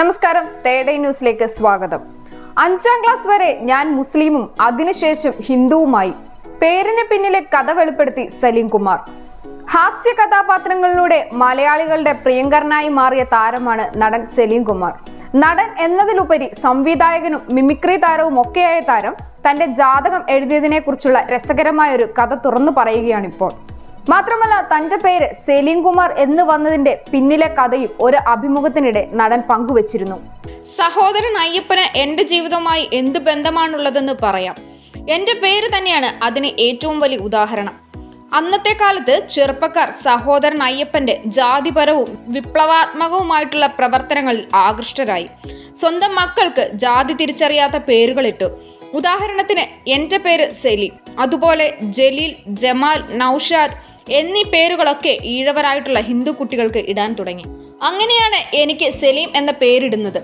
നമസ്കാരം. തേഡേ ന്യൂസിലേക്ക് സ്വാഗതം. അഞ്ചാം ക്ലാസ് വരെ ഞാൻ മുസ്ലിമും അതിനുശേഷം ഹിന്ദുവുമായി. പേരിന് പിന്നിലെ കഥ വെളിപ്പെടുത്തി സലീം കുമാർ. ഹാസ്യ കഥാപാത്രങ്ങളിലൂടെ മലയാളികളുടെ പ്രിയങ്കരനായി മാറിയ താരമാണ് നടൻ സലീം കുമാർ. നടൻ എന്നതിലുപരി സംവിധായകനും മിമിക്രി താരവും ഒക്കെയായ താരം തന്റെ ജാതകം എഴുതിയതിനെ കുറിച്ചുള്ള രസകരമായ ഒരു കഥ തുറന്നു പറയുകയാണിപ്പോൾ. മാത്രമല്ല തന്റെ പേര് സെലീം കുമാർ എന്ന് വന്നതിന്റെ പിന്നിലെ കഥയും ഒരു അഭിമുഖത്തിനിടെ നടൻ പങ്കുവച്ചിരുന്നു. സഹോദരൻ അയ്യപ്പന് എന്റെ ജീവിതവുമായി എന്ത് ബന്ധമാണുള്ളതെന്ന് പറയാം. എന്റെ പേര് തന്നെയാണ് അതിന് ഏറ്റവും വലിയ ഉദാഹരണം. അന്നത്തെ കാലത്ത് ചെറുപ്പക്കാർ സഹോദരൻ അയ്യപ്പന്റെ ജാതിപരവും വിപ്ലവാത്മകവുമായിട്ടുള്ള പ്രവർത്തനങ്ങളിൽ ആകൃഷ്ടരായി. സ്വന്തം മക്കൾക്ക് ജാതി തിരിച്ചറിയാത്ത പേരുകളിട്ടു. ഉദാഹരണത്തിന് എന്റെ പേര് സെലീം അതുപോലെ ജലീൽ ജമാൽ നൌഷാദ് എന്നീ പേരുകളൊക്കെ ഈഴവരായിട്ടുള്ള ഹിന്ദു കുട്ടികൾക്ക് ഇടാൻ തുടങ്ങി. അങ്ങനെയാണ് എനിക്ക് സലീം എന്ന പേരിടുന്നത്.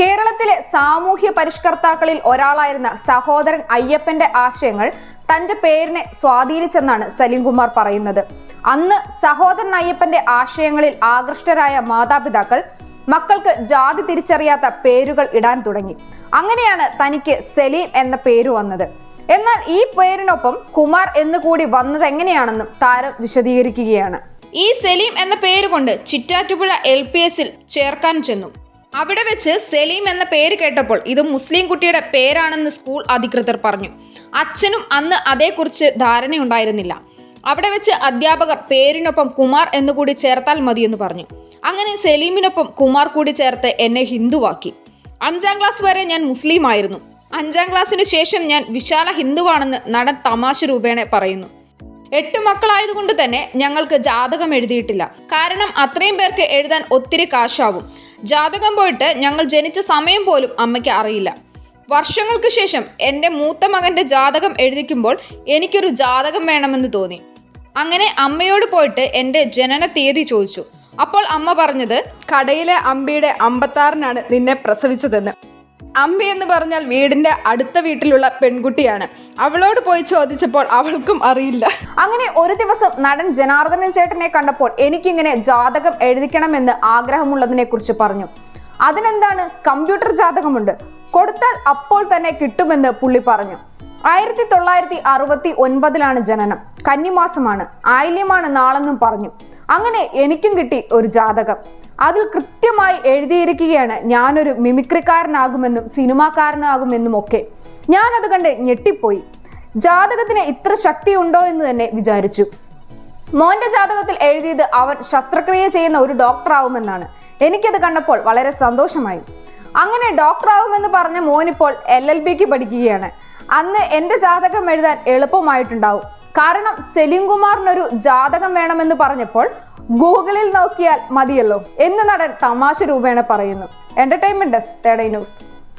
കേരളത്തിലെ സാമൂഹ്യ പരിഷ്കർത്താക്കളിൽ ഒരാളായിരുന്ന സഹോദരൻ അയ്യപ്പന്റെ ആശയങ്ങൾ തന്റെ പേരിനെ സ്വാധീനിച്ചെന്നാണ് സലീം കുമാർ പറയുന്നത്. അന്ന് സഹോദരൻ അയ്യപ്പന്റെ ആശയങ്ങളിൽ ആകൃഷ്ടരായ മാതാപിതാക്കൾ മക്കൾക്ക് ജാതി തിരിച്ചറിയാത്ത പേരുകൾ ഇടാൻ തുടങ്ങി. അങ്ങനെയാണ് തനിക്ക് സലീം എന്ന പേര് വന്നത്. എന്നാൽ ഈ പേരിനൊപ്പം കുമാർ എന്ന് കൂടി വന്നത് എങ്ങനെയാണെന്നും താരം വിശദീകരിക്കുകയാണ്. ഈ സലീം എന്ന പേരുകൊണ്ട് ചിറ്റാറ്റുപുഴ എൽ പി എസിൽ ചേർക്കാൻ ചെന്നു. അവിടെ വെച്ച് സലീം എന്ന പേര് കേട്ടപ്പോൾ ഇത് മുസ്ലിം കുട്ടിയുടെ പേരാണെന്ന് സ്കൂൾ അധികൃതർ പറഞ്ഞു. അച്ഛനും അന്ന് അതേക്കുറിച്ച് ധാരണയുണ്ടായിരുന്നില്ല. അവിടെ വെച്ച് അധ്യാപകർ പേരിനൊപ്പം കുമാർ എന്നുകൂടി ചേർത്താൽ മതിയെന്ന് പറഞ്ഞു. അങ്ങനെ സലീമിനൊപ്പം കുമാർ കൂടി ചേർത്ത് എന്നെ ഹിന്ദുവാക്കി. അഞ്ചാം ക്ലാസ് വരെ ഞാൻ മുസ്ലിം ആയിരുന്നു. അഞ്ചാം ക്ലാസ്സിനു ശേഷം ഞാൻ വിശാല ഹിന്ദുവാണെന്ന് നടൻ തമാശ രൂപേണ പറയുന്നു. എട്ട് മക്കളായതുകൊണ്ട് തന്നെ ഞങ്ങൾക്ക് ജാതകം എഴുതിയിട്ടില്ല. കാരണം അത്രയും പേർക്ക് എഴുതാൻ ഒത്തിരി കാശാവും. ജാതകം പോയിട്ട് ഞങ്ങൾ ജനിച്ച സമയം പോലും അമ്മയ്ക്ക് അറിയില്ല. വർഷങ്ങൾക്ക് ശേഷം എന്റെ മൂത്ത മകന്റെ ജാതകം എഴുതിക്കുമ്പോൾ എനിക്കൊരു ജാതകം വേണമെന്ന് തോന്നി. അങ്ങനെ അമ്മയോട് പോയിട്ട് എന്റെ ജനന തീയതി ചോദിച്ചു. അപ്പോൾ അമ്മ പറഞ്ഞത് കടയിലെ അമ്പിയുടെ അമ്പത്താറിനാണ് നിന്നെ പ്രസവിച്ചതെന്ന്. അമ്പി എന്ന് പറഞ്ഞാൽ വീടിന്റെ അടുത്ത വീട്ടിലുള്ള പെൺകുട്ടിയാണ്. അവളോട് പോയി ചോദിച്ചപ്പോൾ അവൾക്കും അറിയില്ല. അങ്ങനെ ഒരു ദിവസം നടൻ ജനാർദ്ദനൻ ചേട്ടനെ കണ്ടപ്പോൾ എനിക്കിങ്ങനെ ജാതകം എഴുതിക്കണമെന്ന് ആഗ്രഹമുള്ളതിനെ കുറിച്ച് പറഞ്ഞു. അതിനെന്താണ്? കമ്പ്യൂട്ടർ ജാതകമുണ്ട്. കൊടുത്താൽ അപ്പോൾ തന്നെ കിട്ടുമെന്ന് പുള്ളി പറഞ്ഞു. ആയിരത്തി തൊള്ളായിരത്തി അറുപത്തി ഒൻപതിലാണ് ജനനം. കന്നിമാസമാണ്. ആയില്യമാണ് നാളെന്നും പറഞ്ഞു. അങ്ങനെ എനിക്കും കിട്ടി ഒരു ജാതകം. അതിൽ കൃത്യമായി എഴുതിയിരിക്കുകയാണ്. ഞാനൊരു മിമിക്രിക്കാരനാകുമെന്നും സിനിമാക്കാരനാകുമെന്നും ഒക്കെ ഞാനത് കണ്ട് ഞെട്ടിപ്പോയി. ജാതകത്തിന് ഇത്ര ശക്തി ഉണ്ടോ എന്ന് തന്നെ വിചാരിച്ചു. മോന്റെ ജാതകത്തിൽ എഴുതിയത് അവൻ ശസ്ത്രക്രിയ ചെയ്യുന്ന ഒരു ഡോക്ടർ ആവുമെന്നാണ് എനിക്കത് കണ്ടപ്പോൾ വളരെ സന്തോഷമായി. അങ്ങനെ ഡോക്ടർ ആവുമെന്ന് പറഞ്ഞ മോനിപ്പോൾ എൽ എൽ ബിക്ക് പഠിക്കുകയാണ്. അന്ന് എന്റെ ജാതകം എഴുതാൻ എളുപ്പമായിട്ടുണ്ടാവും. കാരണം സെലിം കുമാറിനൊരു ജാതകം വേണമെന്ന് പറഞ്ഞപ്പോൾ ഗൂഗിളിൽ നോക്കിയാൽ മതിയല്ലോ. എന്ന് നടൻ തമാശ രൂപേണ പറയുന്നു. Entertainment desk തേടൈ news